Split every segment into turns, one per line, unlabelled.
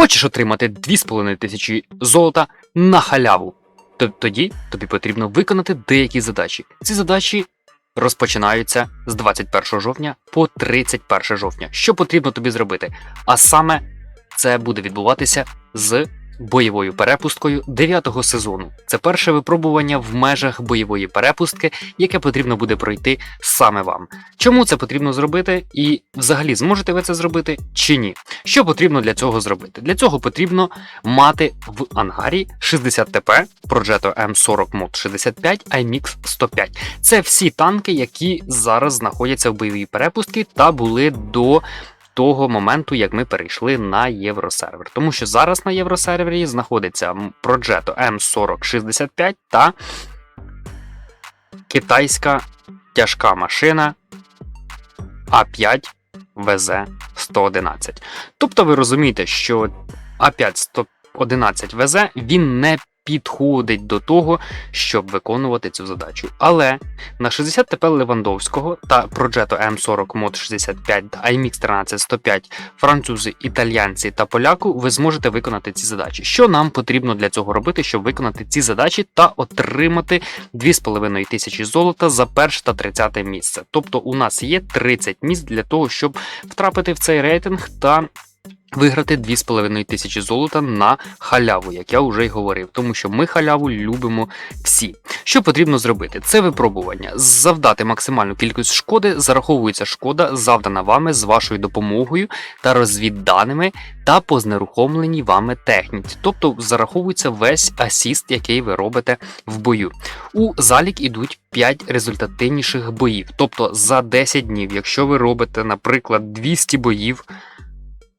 Хочеш отримати 2,5 тисячі золота на халяву? то Тоді тобі потрібно виконати деякі задачі. Ці задачі розпочинаються з 21 жовтня по 31 жовтня. Що потрібно тобі зробити? А саме це буде відбуватися з бойовою перепусткою 9-го сезону. Це перше випробування в межах бойової перепустки, яке потрібно буде пройти саме вам. Чому це потрібно зробити? І взагалі зможете ви це зробити чи ні? Що потрібно для цього зробити? Для цього потрібно мати в ангарі 60 ТП, Progetto M40 Mod 65, IMX 105. Це всі танки, які зараз знаходяться в бойовій перепустці та були до. Того моменту, як ми перейшли на євросервер. Тому що зараз на євросервері знаходиться Progetto M4065 та китайська тяжка машина А5 ВЗ-111. Тобто ви розумієте, що А5-111 ВЗ він не підходить до того, щоб виконувати цю задачу. Але на 60 ТП Левандовського та Progetto M40 Mod 65 та IMX 13105 французи, італійці та поляку ви зможете виконати ці задачі. Що нам потрібно для цього робити, щоб виконати ці задачі та отримати 2,5 тисячі золота за перше та 30 місце. Тобто у нас є 30 місць для того, щоб втрапити в цей рейтинг та виграти 2,5 тисячі золота на халяву, як я вже й говорив, тому що ми халяву любимо всі. Що потрібно зробити? Це випробування. Завдати максимальну кількість шкоди, зараховується шкода, завдана вами з вашою допомогою та розвідданими та по знерухомленій вами техніці. Тобто зараховується весь асіст, який ви робите в бою. У залік ідуть 5 результативніших боїв. Тобто за 10 днів, якщо ви робите, наприклад, 200 боїв,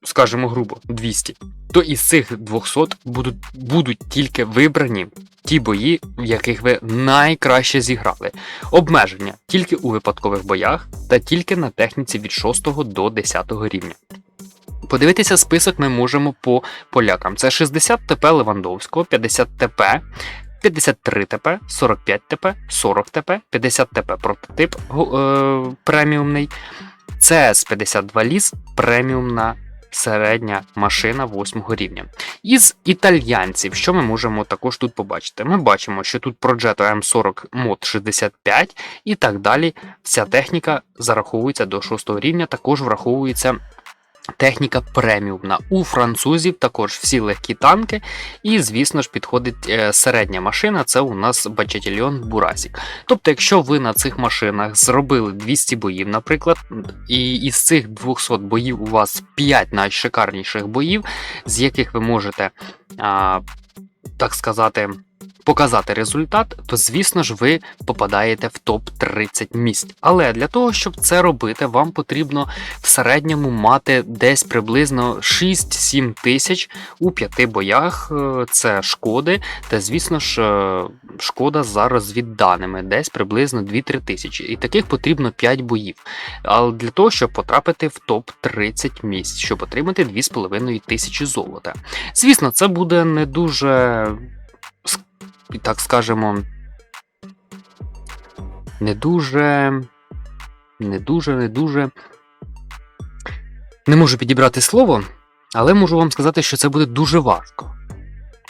скажімо грубо, 200, то із цих 200 будуть, будуть тільки вибрані ті бої, в яких ви найкраще зіграли. Обмеження тільки у випадкових боях та тільки на техніці від 6 до 10 рівня. Подивитися список ми можемо по полякам. Це 60 ТП Левандовського, 50 ТП, 53 ТП, 45 ТП, 40 ТП, 50 ТП прототип е, преміумний, cs 52 ліс преміумна середня машина 8 рівня. Із італьянців, що ми можемо також тут побачити? Ми бачимо, що тут Progetto M40 Mod 65 і так далі. Вся техніка зараховується до 6 рівня, також враховується. Техніка преміумна. У французів також всі легкі танки, і, звісно ж, підходить е, середня машина, це у нас Бачетільйон Бурасік. Тобто, якщо ви на цих машинах зробили 200 боїв, наприклад, і із цих 200 боїв у вас 5 найшикарніших боїв, з яких ви можете, а, так сказати, показати результат, то звісно ж ви попадаєте в топ-30 місць. Але для того, щоб це робити, вам потрібно в середньому мати десь приблизно 6-7 тисяч у п'яти боях. Е, Це шкоди, та звісно ж, е, шкода за розвідданими, десь приблизно 2-3 тисячі. І таких потрібно 5 боїв. Але для того, щоб потрапити в топ-30 місць, щоб отримати 2,5 тисячі золота. Звісно, це буде не дуже, так скажемо, не дуже, не дуже, не дуже. Не можу підібрати слово, але можу вам сказати, що це буде дуже важко.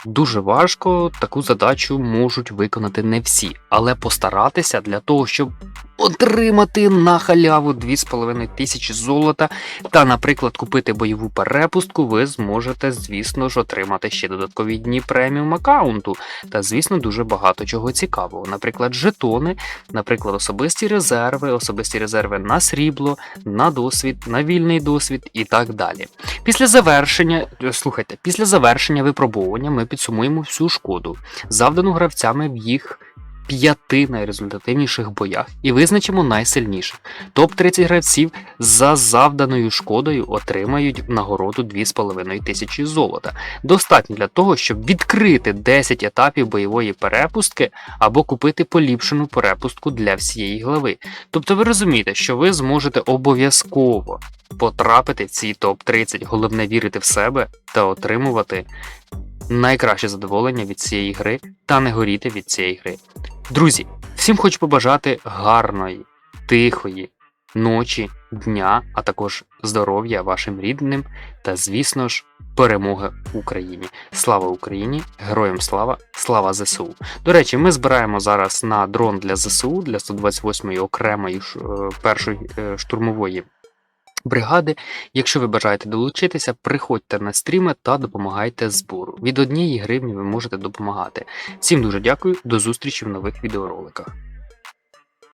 Дуже важко таку задачу можуть виконати не всі, але постаратися для того, щоб отримати на халяву 2,5 тисячі золота та, наприклад, купити бойову перепустку, ви зможете, звісно ж, отримати ще додаткові дні преміум аккаунту. Та, звісно, дуже багато чого цікавого. Наприклад, жетони, наприклад, особисті резерви, особисті резерви на срібло, на досвід, на вільний досвід і так далі. Після завершення, е, слухайте, після завершення випробовування ми підсумуємо всю шкоду, завдану гравцями в їх п'яти найрезультативніших боях і визначимо найсильніших. Топ-30 гравців за завданою шкодою отримають нагороду 2,5 тисячі золота. Достатньо для того, щоб відкрити 10 етапів бойової перепустки або купити поліпшену перепустку для всієї глави. Тобто ви розумієте, що ви зможете обов'язково потрапити в ці топ-30. Головне вірити в себе та отримувати найкраще задоволення від цієї гри та не горіти від цієї гри. Друзі, всім хочу побажати гарної, тихої, ночі, дня, а також здоров'я вашим рідним та, звісно ж, перемоги Україні. Слава Україні! Героям слава! Слава ЗСУ! До речі, ми збираємо зараз на дрон для ЗСУ для 128-ї окремої е, першої е, штурмової бригади. Якщо ви бажаєте долучитися, приходьте на стріми та допомагайте збору. Від однієї гривні ви можете допомагати. Всім дуже дякую, до зустрічі в нових відеороликах.